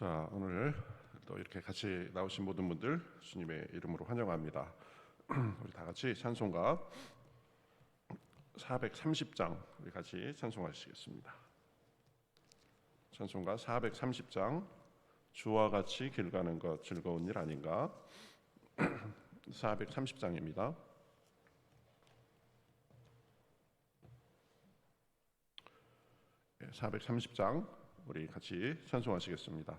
자, 오늘 또 이렇게 같이 나오신 모든 분들 주님의 이름으로 환영합니다. 우리 다 같이 찬송가 430장 우리 같이 찬송하시겠습니다. 찬송가 430장 주와 같이 길 가는 것 즐거운 일 아닌가? 430장입니다. 예, 430장 우리 같이 찬송하시겠습니다.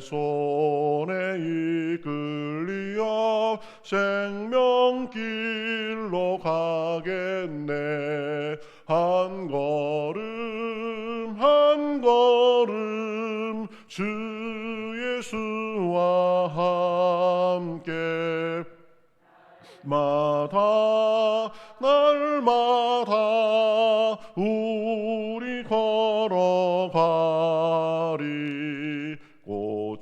손에 이끌리어 생명길로 가겠네. 한 걸음 한 걸음 주 예수와 함께. 마다 날마다 우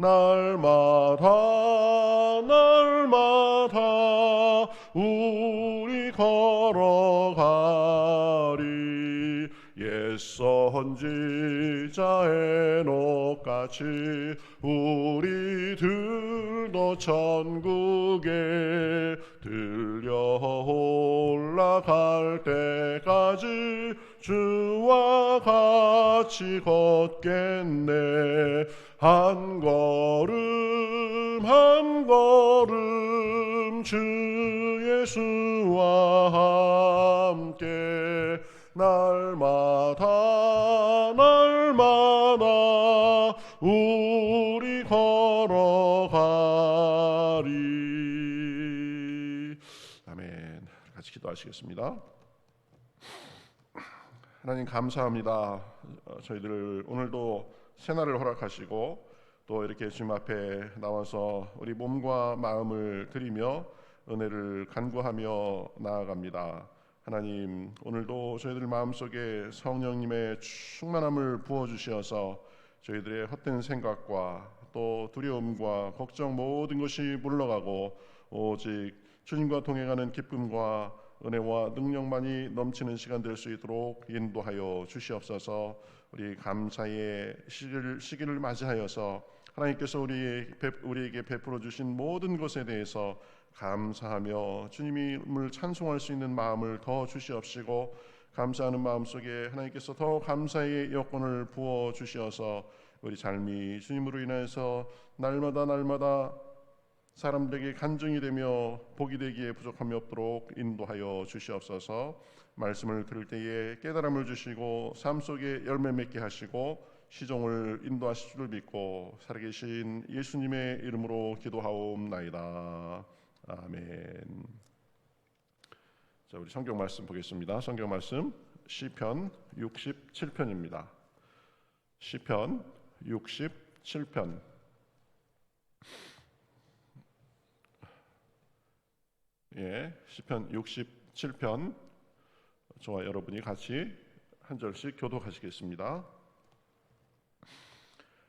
날마다 날마다 우리 걸어가리. 옛 선지자 에녹같이 우리들도 천국에 들려 올라갈 때까지 주와 같이 걷겠네 한 걸음 한 걸음 주 예수와 함께 날마다 날마다 우리 걸어가리. 아멘. 같이 기도하시겠습니다. 하나님 감사합니다. 어, 저희들 오늘도 새날을 허락하시고 또 이렇게 주님 앞에 나와서 우리 몸과 마음을 드리며 은혜를 간구하며 나아갑니다. 하나님 오늘도 저희들 마음속에 성령님의 충만함을 부어 주시어서 저희들의 헛된 생각과 또 두려움과 걱정 모든 것이 물러가고 오직 주님과 동행하는 기쁨과 은혜와 능력만이 넘치는 시간 될 수 있도록 인도하여 주시옵소서. 우리 감사의 시기를, 시기를 맞이하여서 하나님께서 우리 우리에게 베풀어 주신 모든 것에 대해서 감사하며 주님을 찬송할 수 있는 마음을 더 주시옵시고 감사하는 마음 속에 하나님께서 더 감사의 여건을 부어 주시어서 우리 삶이 주님으로 인해서 날마다 날마다 사람들에게 간증이 되며 복이 되기에 부족함이 없도록 인도하여 주시옵소서. 말씀을 들을 때에 깨달음을 주시고 삶 속에 열매 맺게 하시고 시종을 인도하실 줄 믿고 살아계신 예수님의 이름으로 기도하옵나이다. 아멘. 자, 우리 성경 말씀 보겠습니다. 성경 말씀 시편 67편입니다. 시편 67편 예, 시편 67편 저와 여러분이 같이 한 절씩 교독하시겠습니다.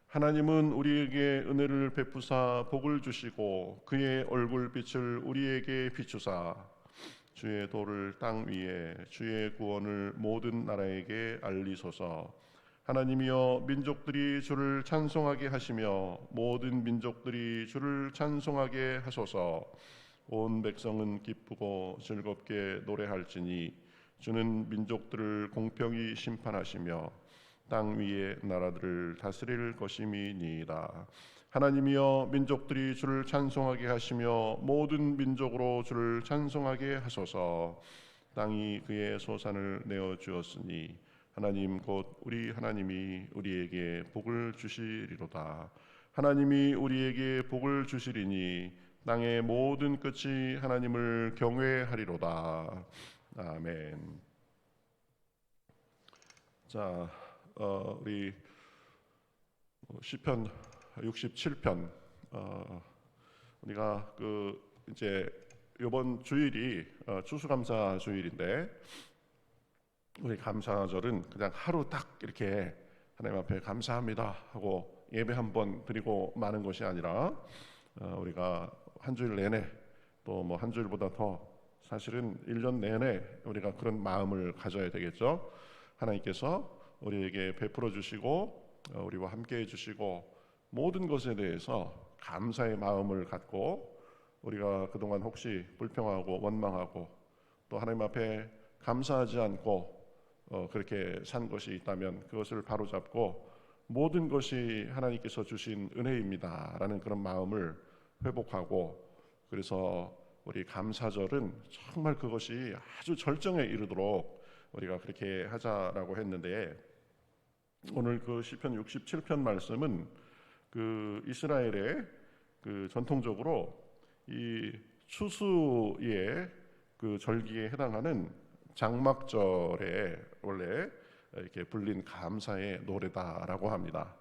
하나님은 우리에게 은혜를 베푸사 복을 주시고 그의 얼굴 빛을 우리에게 비추사 주의 도를 땅 위에 주의 구원을 모든 나라에게 알리소서. 하나님이여 민족들이 주를 찬송하게 하시며 모든 민족들이 주를 찬송하게 하소서. 온 백성은 기쁘고 즐겁게 노래할지니 주는 민족들을 공평히 심판하시며 땅 위의 나라들을 다스릴 것임이니이다. 하나님이여 민족들이 주를 찬송하게 하시며 모든 민족으로 주를 찬송하게 하소서. 땅이 그의 소산을 내어 주었으니 하나님 곧 우리 하나님이 우리에게 복을 주시리로다. 하나님이 우리에게 복을 주시리니 땅의 모든 끝이 하나님을 경외하리로다. 아멘. 자, 어, 우리 시편 67편 어, 우리가 그 이제 이번 주일이 어, 추수감사 주일인데 우리 감사절은 그냥 하루 딱 이렇게 하나님 앞에 감사합니다 하고 예배 한 번 드리고 마는 것이 아니라 어, 우리가 한 주일 내내 또 뭐 한 주일보다 더 사실은 1년 내내 우리가 그런 마음을 가져야 되겠죠. 하나님께서 우리에게 베풀어 주시고 어, 우리와 함께 해 주시고 모든 것에 대해서 감사의 마음을 갖고 우리가 그동안 혹시 불평하고 원망하고 또 하나님 앞에 감사하지 않고 어, 그렇게 산 것이 있다면 그것을 바로잡고 모든 것이 하나님께서 주신 은혜입니다라는 그런 마음을 회복하고 그래서 우리 감사절은 정말 그것이 아주 절정에 이르도록 우리가 그렇게 하자라고 했는데 오늘 그 시편 67편 말씀은 그 이스라엘의 그 전통적으로 이 추수의 그 절기에 해당하는 장막절에 원래 이렇게 불린 감사의 노래다라고 합니다.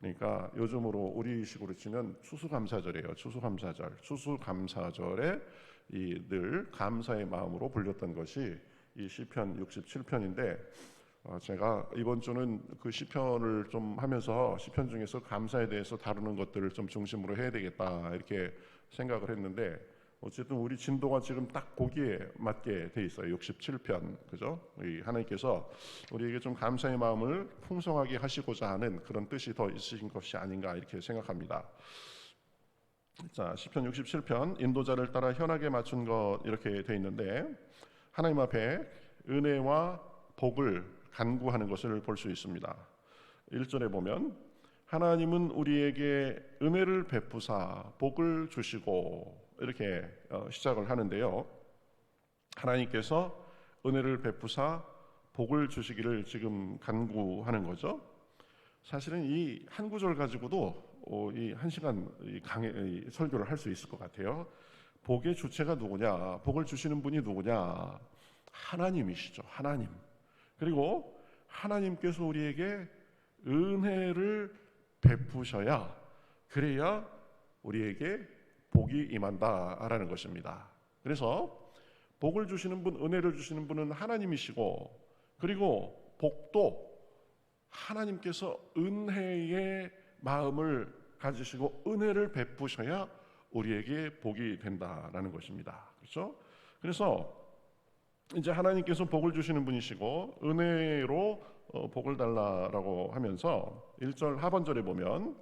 그러니까 요즘으로 우리식으로 치면 추수감사절이에요. 추수감사절. 추수감사절에 이 늘 감사의 마음으로 불렸던 것이 이 시편 67편인데 어, 제가 이번 주는 그 시편을 좀 하면서 시편 중에서 감사에 대해서 다루는 것들을 좀 중심으로 해야 되겠다 이렇게 생각을 했는데 어쨌든 우리 진도가 지금 딱 거기에 맞게 돼 있어요. 67편 그죠? 이 하나님께서 우리에게 좀 감사의 마음을 풍성하게 하시고자 하는 그런 뜻이 더 있으신 것이 아닌가 이렇게 생각합니다. 자 시편 67편 인도자를 따라 현하게 맞춘 것 이렇게 돼 있는데 하나님 앞에 은혜와 복을 간구하는 것을 볼 수 있습니다. 1절에 보면 하나님은 우리에게 은혜를 베푸사 복을 주시고 이렇게 어, 시작을 하는데요. 하나님께서 은혜를 베푸사 복을 주시기를 지금 간구하는 거죠. 사실은 이 한 구절 가지고도 어, 이한 시간 강의 설교를 할 수 있을 것 같아요. 복의 주체가 누구냐? 복을 주시는 분이 누구냐? 하나님이시죠. 하나님. 그리고 하나님께서 우리에게 은혜를 베푸셔야 그래야 우리에게 복이 임한다라는 것입니다. 그래서 복을 주시는 분, 은혜를 주시는 분은 하나님이시고 그리고 복도 하나님께서 은혜의 마음을 가지시고 은혜를 베푸셔야 우리에게 복이 된다라는 것입니다. 그렇죠? 그래서 이제 하나님께서 복을 주시는 분이시고 은혜로 어, 복을 달라라고 하면서 1절 하반절에 보면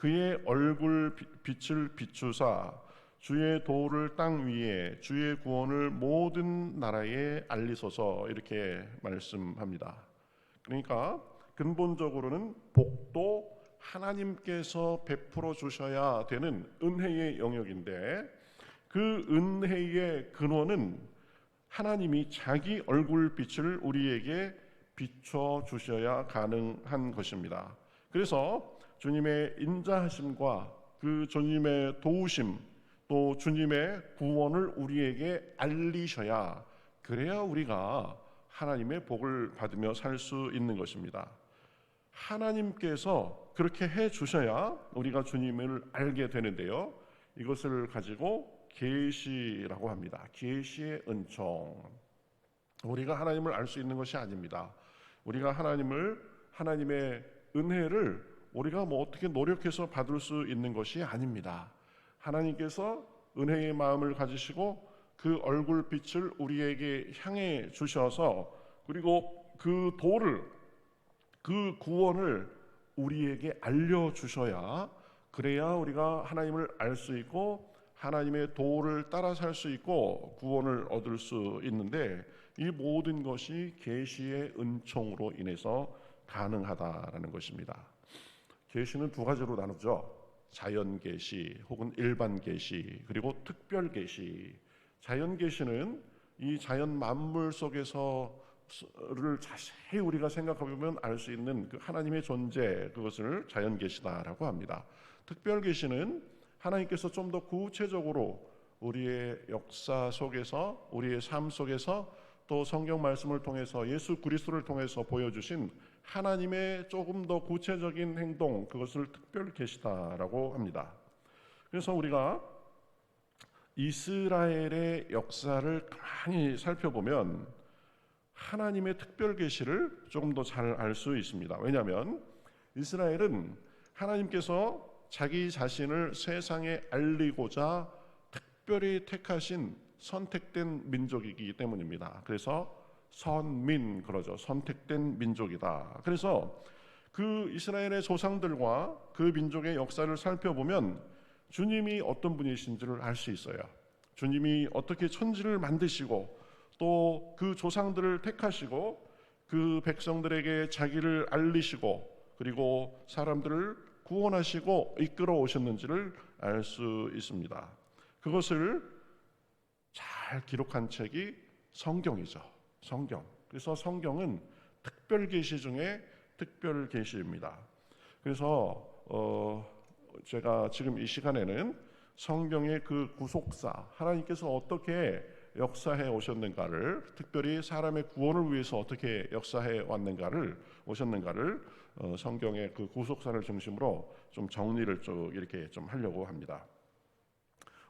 그의 얼굴 빛을 비추사 주의 도를 땅 위에 주의 구원을 모든 나라에 알리소서 이렇게 말씀합니다. 그러니까 근본적으로는 복도 하나님께서 베풀어 주셔야 되는 은혜의 영역인데 그 은혜의 근원은 하나님이 자기 얼굴 빛을 우리에게 비춰 주셔야 가능한 것입니다. 그래서 주님의 인자하심과 그 주님의 도우심 또 주님의 구원을 우리에게 알리셔야 그래야 우리가 하나님의 복을 받으며 살 수 있는 것입니다. 하나님께서 그렇게 해 주셔야 우리가 주님을 알게 되는데요. 이것을 가지고 계시라고 합니다. 계시의 은총. 우리가 하나님을 알 수 있는 것이 아닙니다. 우리가 하나님을 하나님의 은혜를 우리가 뭐 어떻게 노력해서 받을 수 있는 것이 아닙니다. 하나님께서 은혜의 마음을 가지시고 그 얼굴빛을 우리에게 향해 주셔서 그리고 그 도를 그 구원을 우리에게 알려 주셔야 그래야 우리가 하나님을 알 수 있고 하나님의 도를 따라 살 수 있고 구원을 얻을 수 있는데 이 모든 것이 계시의 은총으로 인해서 가능하다라는 것입니다. 계시는 두 가지로 나누죠. 자연 계시 혹은 일반 계시 그리고 특별 계시. 자연 계시는 이 자연 만물 속에서를 자세히 우리가 생각해 보면 알 수 있는 그 하나님의 존재 그것을 자연 계시다라고 합니다. 특별 계시는 하나님께서 좀 더 구체적으로 우리의 역사 속에서 우리의 삶 속에서 또 성경 말씀을 통해서 예수 그리스도를 통해서 보여주신 하나님의 조금 더 구체적인 행동 그것을 특별 계시다라고 합니다. 그래서 우리가 이스라엘의 역사를 가만히 살펴보면 하나님의 특별 계시를 조금 더 잘 알 수 있습니다. 왜냐하면 이스라엘은 하나님께서 자기 자신을 세상에 알리고자 특별히 택하신 선택된 민족이기 때문입니다. 그래서 선민 그러죠. 선택된 민족이다. 그래서 그 이스라엘의 조상들과 그 민족의 역사를 살펴보면 주님이 어떤 분이신지를 알 수 있어요. 주님이 어떻게 천지를 만드시고 또 그 조상들을 택하시고 그 백성들에게 자기를 알리시고 그리고 사람들을 구원하시고 이끌어 오셨는지를 알 수 있습니다. 그것을 잘 기록한 책이 성경이죠. 성경. 그래서 성경은 특별 계시 중에 특별 계시입니다. 그래서 어 제가 지금 이 시간에는 성경의 그 구속사 하나님께서 어떻게 역사해 오셨는가를 특별히 사람의 구원을 위해서 어떻게 역사해 왔는가를 오셨는가를 어, 성경의 그 구속사를 중심으로 좀 정리를 좀 이렇게 좀 하려고 합니다.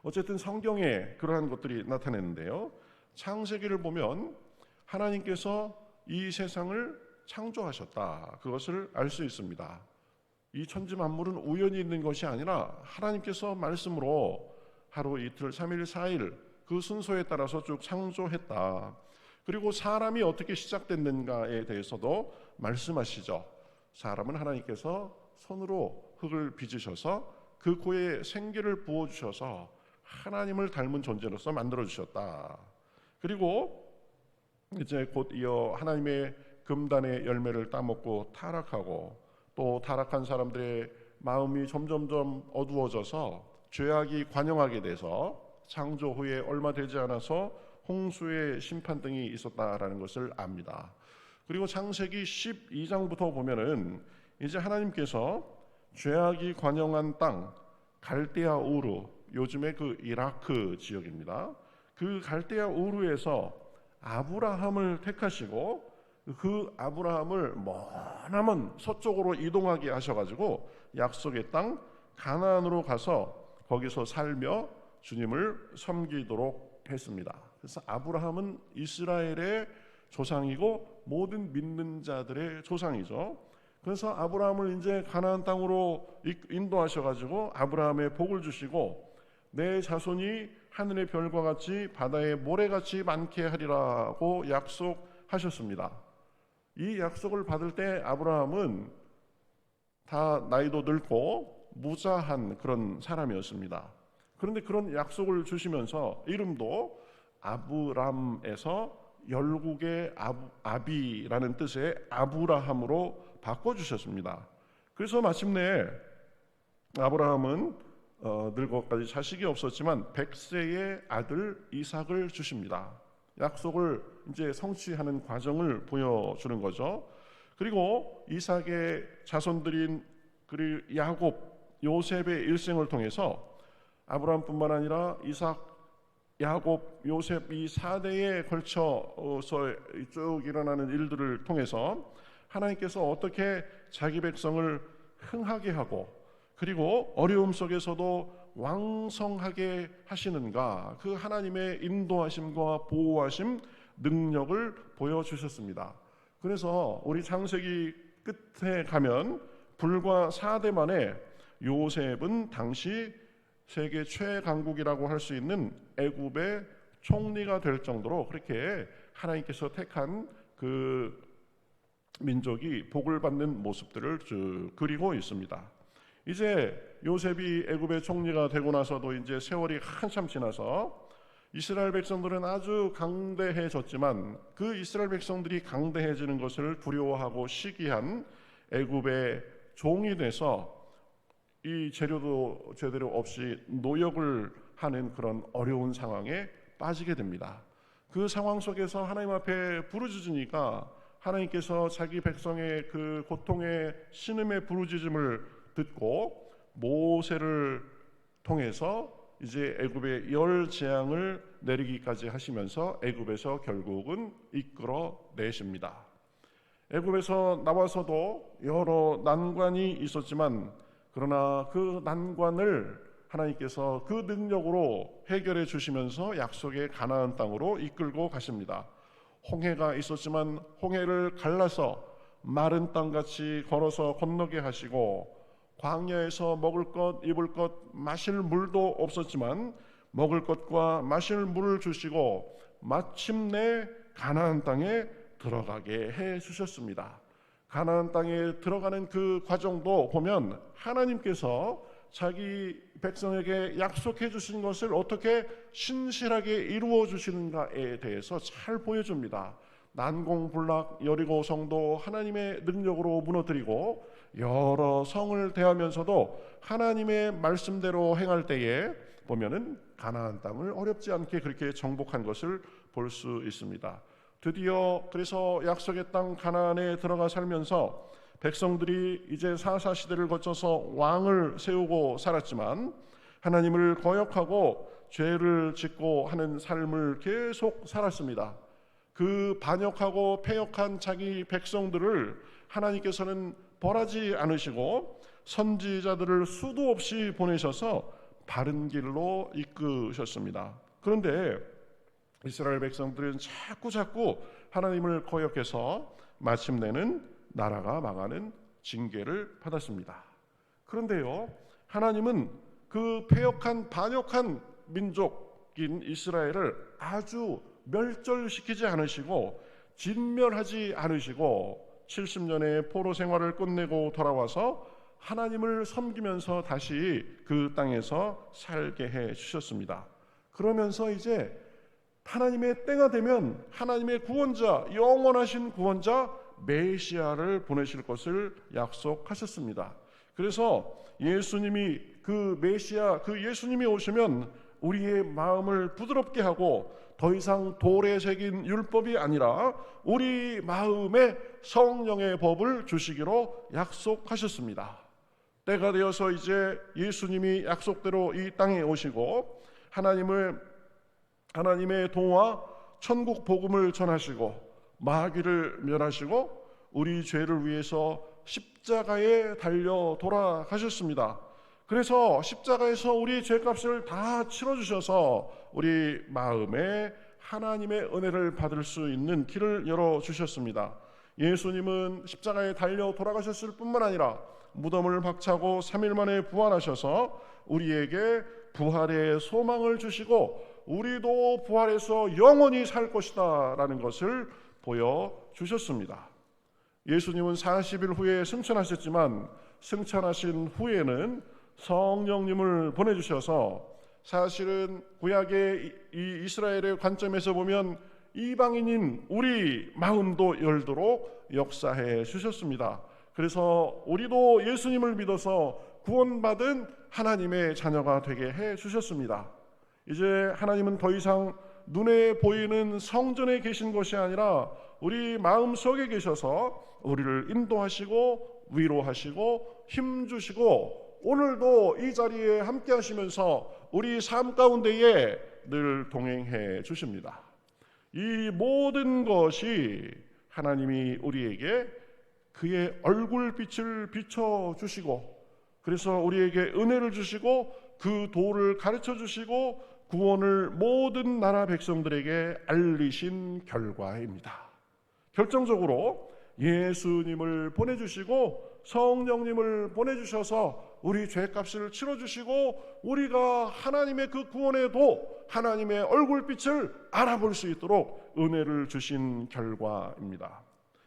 어쨌든 성경에 그러한 것들이 나타내는데요. 창세기를 보면 하나님께서 이 세상을 창조하셨다. 그것을 알 수 있습니다. 이 천지 만물은 우연히 있는 것이 아니라 하나님께서 말씀으로 하루 이틀 삼일 사일 그 순서에 따라서 쭉 창조했다. 그리고 사람이 어떻게 시작됐는가에 대해서도 말씀하시죠. 사람은 하나님께서 손으로 흙을 빚으셔서 그 코에 생기를 부어 주셔서 하나님을 닮은 존재로서 만들어 주셨다. 그리고 이제 곧 이어 하나님의 금단의 열매를 따먹고 타락하고 또 타락한 사람들의 마음이 점점점 어두워져서 죄악이 관영하게 돼서 창조 후에 얼마 되지 않아서 홍수의 심판 등이 있었다라는 것을 압니다. 그리고 창세기 12장부터 보면은 이제 하나님께서 죄악이 관영한 땅 갈대아 우르 요즘의 그 이라크 지역입니다. 그 갈대아 우르에서 아브라함을 택하시고 그 아브라함을 머나먼 서쪽으로 이동하게 하셔가지고 약속의 땅 가나안으로 가서 거기서 살며 주님을 섬기도록 했습니다. 그래서 아브라함은 이스라엘의 조상이고 모든 믿는 자들의 조상이죠. 그래서 아브라함을 이제 가나안 땅으로 인도하셔 가지고 아브라함의 복을 주시고 내 자손이 하늘의 별과 같이 바다의 모래같이 많게 하리라고 약속하셨습니다. 이 약속을 받을 때 아브라함은 다 나이도 늙고 무자한 그런 사람이었습니다. 그런데 그런 약속을 주시면서 이름도 아브람에서 열국의 아비라는 뜻의 아브라함으로 바꿔주셨습니다. 그래서 마침내 아브라함은 어, 늙어까지 자식이 없었지만 백세의 아들 이삭을 주십니다. 약속을 이제 성취하는 과정을 보여주는 거죠. 그리고 이삭의 자손들인 그리고 야곱, 요셉의 일생을 통해서 아브라함뿐만 아니라 이삭, 야곱, 요셉 이 4대에 걸쳐서 쭉 일어나는 일들을 통해서 하나님께서 어떻게 자기 백성을 흥하게 하고 그리고 어려움 속에서도 왕성하게 하시는가 그 하나님의 인도하심과 보호하심 능력을 보여주셨습니다. 그래서 우리 창세기 끝에 가면 불과 4대 만에 요셉은 당시 세계 최강국이라고 할 수 있는 애굽의 총리가 될 정도로 그렇게 하나님께서 택한 그 민족이 복을 받는 모습들을 쭉 그리고 있습니다. 이제 요셉이 애굽의 총리가 되고 나서도 이제 세월이 한참 지나서 이스라엘 백성들은 아주 강대해졌지만 그 이스라엘 백성들이 강대해지는 것을 두려워하고 시기한 애굽의 종이 돼서 이 재료도 제대로 없이 노역을 하는 그런 어려운 상황에 빠지게 됩니다. 그 상황 속에서 하나님 앞에 부르짖으니까 하나님께서 자기 백성의 그 고통의 신음의 부르짖음을 듣고 모세를 통해서 이제 애굽의 열 재앙을 내리기까지 하시면서 애굽에서 결국은 이끌어 내십니다. 애굽에서 나와서도 여러 난관이 있었지만 그러나 그 난관을 하나님께서 그 능력으로 해결해 주시면서 약속의 가나안 땅으로 이끌고 가십니다. 홍해가 있었지만 홍해를 갈라서 마른 땅 같이 걸어서 건너게 하시고 광야에서 먹을 것, 입을 것, 마실 물도 없었지만 먹을 것과 마실 물을 주시고 마침내 가나안 땅에 들어가게 해 주셨습니다. 가나안 땅에 들어가는 그 과정도 보면 하나님께서 자기 백성에게 약속해 주신 것을 어떻게 신실하게 이루어 주시는가에 대해서 잘 보여줍니다. 난공불락 여리고 성도 하나님의 능력으로 무너뜨리고 여러 성을 대하면서도 하나님의 말씀대로 행할 때에 보면은 가나안 땅을 어렵지 않게 그렇게 정복한 것을 볼 수 있습니다. 드디어 그래서 약속의 땅 가나안에 들어가 살면서 백성들이 이제 사사 시대를 거쳐서 왕을 세우고 살았지만 하나님을 거역하고 죄를 짓고 하는 삶을 계속 살았습니다. 그 반역하고 패역한 자기 백성들을 하나님께서는 벌하지 않으시고 선지자들을 수도 없이 보내셔서 바른 길로 이끄셨습니다. 그런데 이스라엘 백성들은 자꾸 자꾸 하나님을 거역해서 마침내는 나라가 망하는 징계를 받았습니다. 그런데요, 하나님은 그 패역한 반역한 민족인 이스라엘을 아주 멸절시키지 않으시고 진멸하지 않으시고 70년의 포로 생활을 끝내고 돌아와서 하나님을 섬기면서 다시 그 땅에서 살게 해 주셨습니다. 그러면서 이제 하나님의 때가 되면 하나님의 구원자, 영원하신 구원자 메시아를 보내실 것을 약속하셨습니다. 그래서 예수님이 그 메시아, 그 예수님이 오시면 우리의 마음을 부드럽게 하고 더 이상 새긴 율법이 아니라 우리 마음에 성령의 법을 주시기로 약속하셨습니다. 때가 되어서 이제 예수님이 약속대로 이 땅에 오시고 하나님을 하나님의 동화 천국 복음을 전하시고 마귀를 멸하시고 우리 죄를 위해서 십자가에 달려 돌아가셨습니다. 그래서 십자가에서 우리 죄값을 다 치러 주셔서 우리 마음에 하나님의 은혜를 받을 수 있는 길을 열어 주셨습니다. 예수님은 십자가에 달려 돌아가셨을 뿐만 아니라 무덤을 박차고 3일 만에 부활하셔서 우리에게 부활의 소망을 주시고 우리도 부활해서 영원히 살 것이다 라는 것을 보여 주셨습니다. 예수님은 40일 후에 승천하셨지만 승천하신 후에는 성령님을 보내주셔서 사실은 구약의 이 이스라엘의 관점에서 보면 이방인인 우리 마음도 열도록 역사해 주셨습니다. 그래서 우리도 예수님을 믿어서 구원받은 하나님의 자녀가 되게 해 주셨습니다. 이제 하나님은 더 이상 눈에 보이는 성전에 계신 것이 아니라 우리 마음 속에 계셔서 우리를 인도하시고 위로하시고 힘주시고 오늘도 이 자리에 함께 하시면서 우리 삶 가운데에 늘 동행해 주십니다. 이 모든 것이 하나님이 우리에게 그의 얼굴빛을 비춰 주시고 그래서 우리에게 은혜를 주시고 그 도를 가르쳐 주시고 구원을 모든 나라 백성들에게 알리신 결과입니다. 결정적으로 예수님을 보내주시고 성령님을 보내주셔서 우리 죄값을 치러주시고 우리가 하나님의 그 구원에도 하나님의 얼굴빛을 알아볼 수 있도록 은혜를 주신 결과입니다.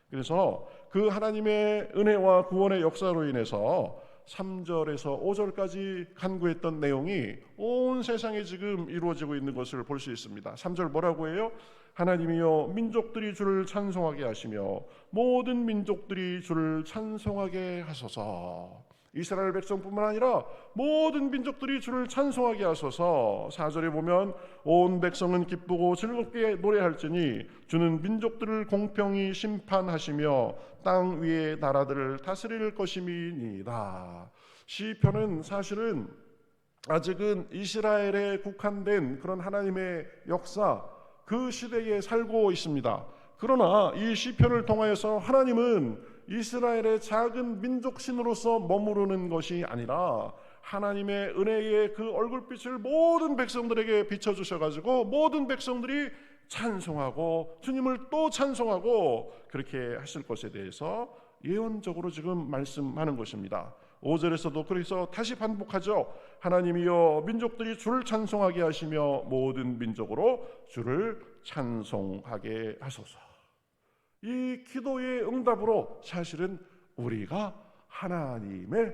그래서 그 하나님의 은혜와 구원의 역사로 인해서 3절에서 5절까지 간구했던 내용이 온 세상에 지금 이루어지고 있는 것을 볼 수 있습니다. 3절 뭐라고 해요? 하나님이여 민족들이 주를 찬송하게 하시며 모든 민족들이 주를 찬송하게 하소서. 이스라엘 백성뿐만 아니라 모든 민족들이 주를 찬송하게 하소서. 4절에 보면 온 백성은 기쁘고 즐겁게 노래할지니 주는 민족들을 공평히 심판하시며 땅 위의 나라들을 다스릴 것임이니이다. 시편은 사실은 아직은 이스라엘에 국한된 그런 하나님의 역사 그 시대에 살고 있습니다. 그러나 이 시편을 통하여서 하나님은 이스라엘의 작은 민족 신으로서 머무르는 것이 아니라 하나님의 은혜의 그 얼굴빛을 모든 백성들에게 비춰 주셔 가지고 모든 백성들이 찬송하고 주님을 또 찬송하고 그렇게 하실 것에 대해서 예언적으로 지금 말씀하는 것입니다. 5절에서도 그래서 다시 반복하죠. 하나님이여 민족들이 주를 찬송하게 하시며 모든 민족으로 주를 찬송하게 하소서. 이 기도의 응답으로 사실은 우리가 하나님의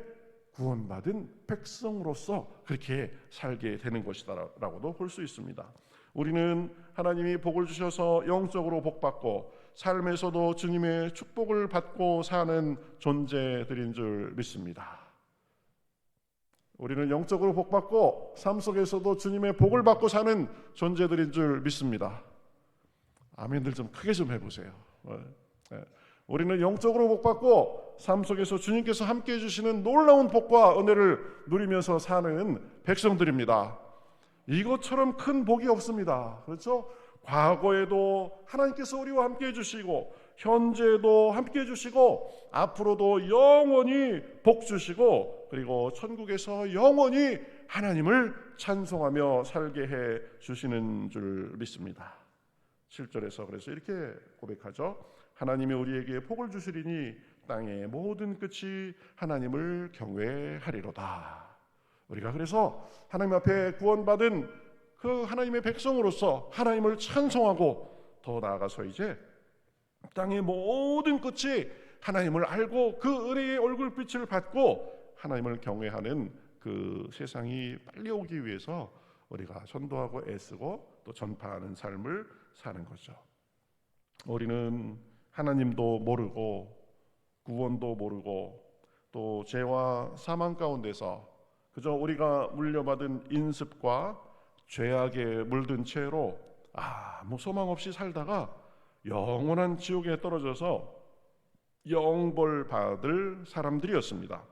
구원받은 백성으로서 그렇게 살게 되는 것이다라고도 볼 수 있습니다. 우리는 하나님이 복을 주셔서 영적으로 복받고 삶에서도 주님의 축복을 받고 사는 존재들인 줄 믿습니다. 우리는 영적으로 복받고 삶 속에서도 주님의 복을 받고 사는 존재들인 줄 믿습니다. 아멘들 좀 크게 좀 해보세요. 어, 예. 우리는 영적으로 복받고 삶 속에서 주님께서 함께 해주시는 놀라운 복과 은혜를 누리면서 사는 백성들입니다. 이것처럼 큰 복이 없습니다. 그렇죠? 과거에도 하나님께서 우리와 함께 해주시고 현재도 함께 해주시고 앞으로도 영원히 복 주시고 그리고 천국에서 영원히 하나님을 찬송하며 살게 해 주시는 줄 믿습니다. 7절에서 그래서 이렇게 고백하죠. 하나님이 우리에게 복을 주시리니 땅의 모든 끝이 하나님을 경외하리로다. 우리가 그래서 하나님 앞에 구원받은 그 하나님의 백성으로서 하나님을 찬송하고 더 나아가서 이제 땅의 모든 끝이 하나님을 알고 그 은혜의 얼굴빛을 받고 하나님을 경외하는 그 세상이 빨리 오기 위해서 우리가 전도하고 애쓰고 또 전파하는 삶을 사는 거죠. 우리는 하나님도 모르고 구원도 모르고 또 죄와 사망 가운데서 그저 우리가 물려받은 인습과 죄악에 물든 채로 아무 소망 없이 살다가 영원한 지옥에 떨어져서 영벌 받을 사람들이었습니다.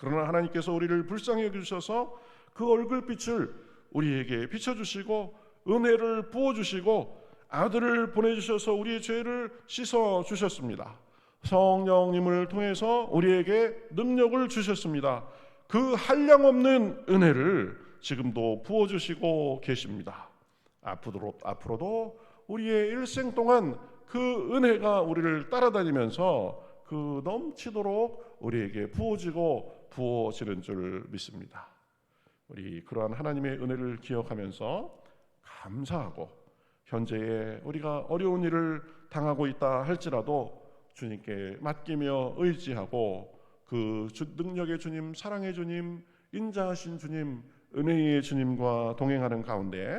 그러나 하나님께서 우리를 불쌍히 여기셔서 그 얼굴빛을 우리에게 비춰주시고 은혜를 부어주시고 아들을 보내주셔서 우리의 죄를 씻어 주셨습니다. 성령님을 통해서 우리에게 능력을 주셨습니다. 그 한량 없는 은혜를 지금도 부어주시고 계십니다. 앞으로, 앞으로도 우리의 일생 동안 그 은혜가 우리를 따라다니면서 그 넘치도록 우리에게 부어지고 부어지는 줄 믿습니다. 우리 그러한 하나님의 은혜를 기억하면서 감사하고 현재에 우리가 어려운 일을 당하고 있다 할지라도 주님께 맡기며 의지하고 그 능력의 주님, 사랑의 주님, 인자하신 주님, 은혜의 주님과 동행하는 가운데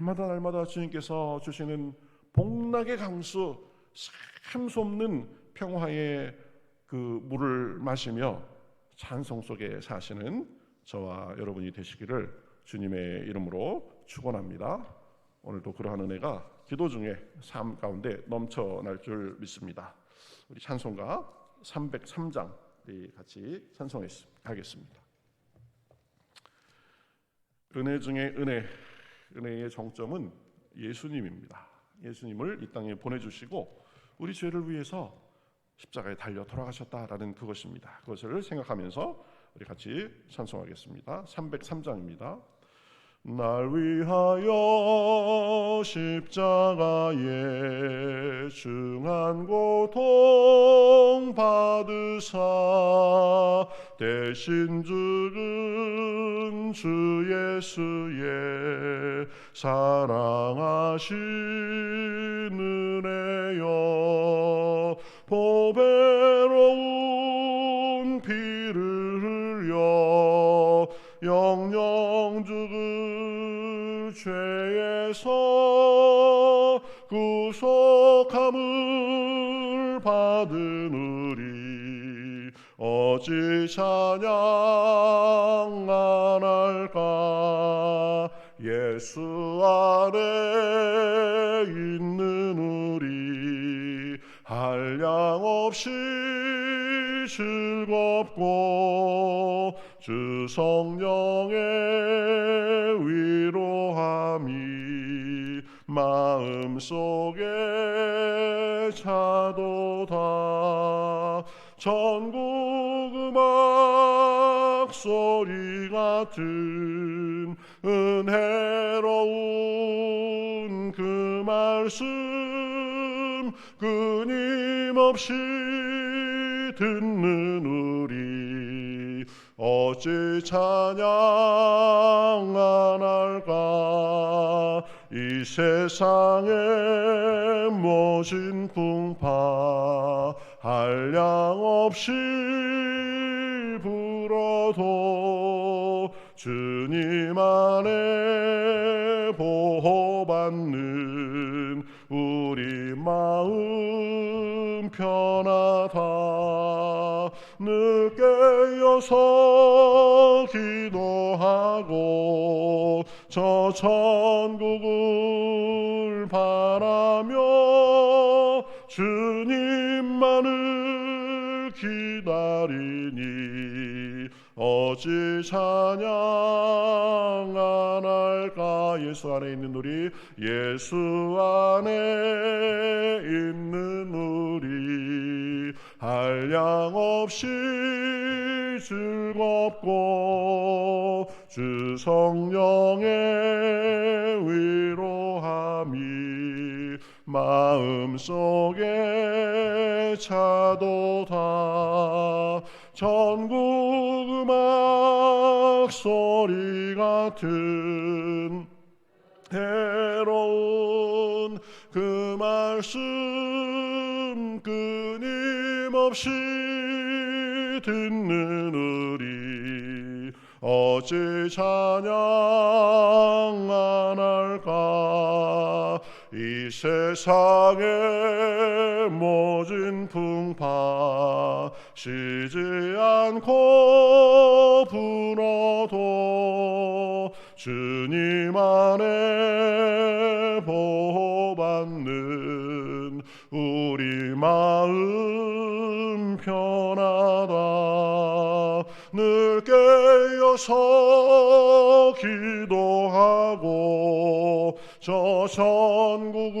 날마다 날마다 주님께서 주시는 복락의 강수, 샘수 없는 평화의 그 물을 마시며 찬송 속에 사시는 저와 여러분이 되시기를 주님의 이름으로 축원합니다. 오늘도 그러한 은혜가 기도 중에 삶 가운데 넘쳐날 줄 믿습니다. 우리 찬송가 303장 같이 찬송하겠습니다. 은혜 중에 은혜, 은혜의 정점은 예수님입니다. 예수님을 이 땅에 보내주시고 우리 죄를 위해서 십자가에 달려 돌아가셨다라는 그것입니다. 그것을 생각하면서 우리 같이 찬송하겠습니다. 303장입니다. 날 위하여 십자가에 중한 고통 받으 주사 대신 죽은 주 예수의 사랑하신 은혜여 보배 어찌 찬양 안 할까? 예수 안에 있는 우리 한량 없이 즐겁고 주 성령의 위로함이 마음 속에 차도다. 전국 소리 같은 은혜로운 그 말씀 끊임없이 듣는 우리 어찌 찬양 안 할까? 이 세상의 모진 풍파 한량 없이 불어 도 주님 안에 보호받는 우리 마음 편하다. 늦게 여서 기도하고 저 천국을 바라며 주님만을 기다리니 어찌 찬양 안 할까? 예수 안에 있는 우리 예수 안에 있는 우리. 한량 없이 즐겁고 주 성령의 위로함이 마음속에 차도다 전국 음악 소리 같은 해로운 그 말씀 끊임없이 듣는 우리 어찌 찬양 안 할까 이 세상의 모진 풍파 쉬지 않고 불어도 주님 안에 보호받는 우리 마음 편하다. 늘 깨어서 기도하고 저 천국을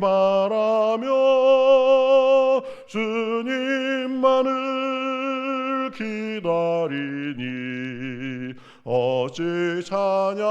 바라며 주님만을 기다리니 어찌 찬양하나?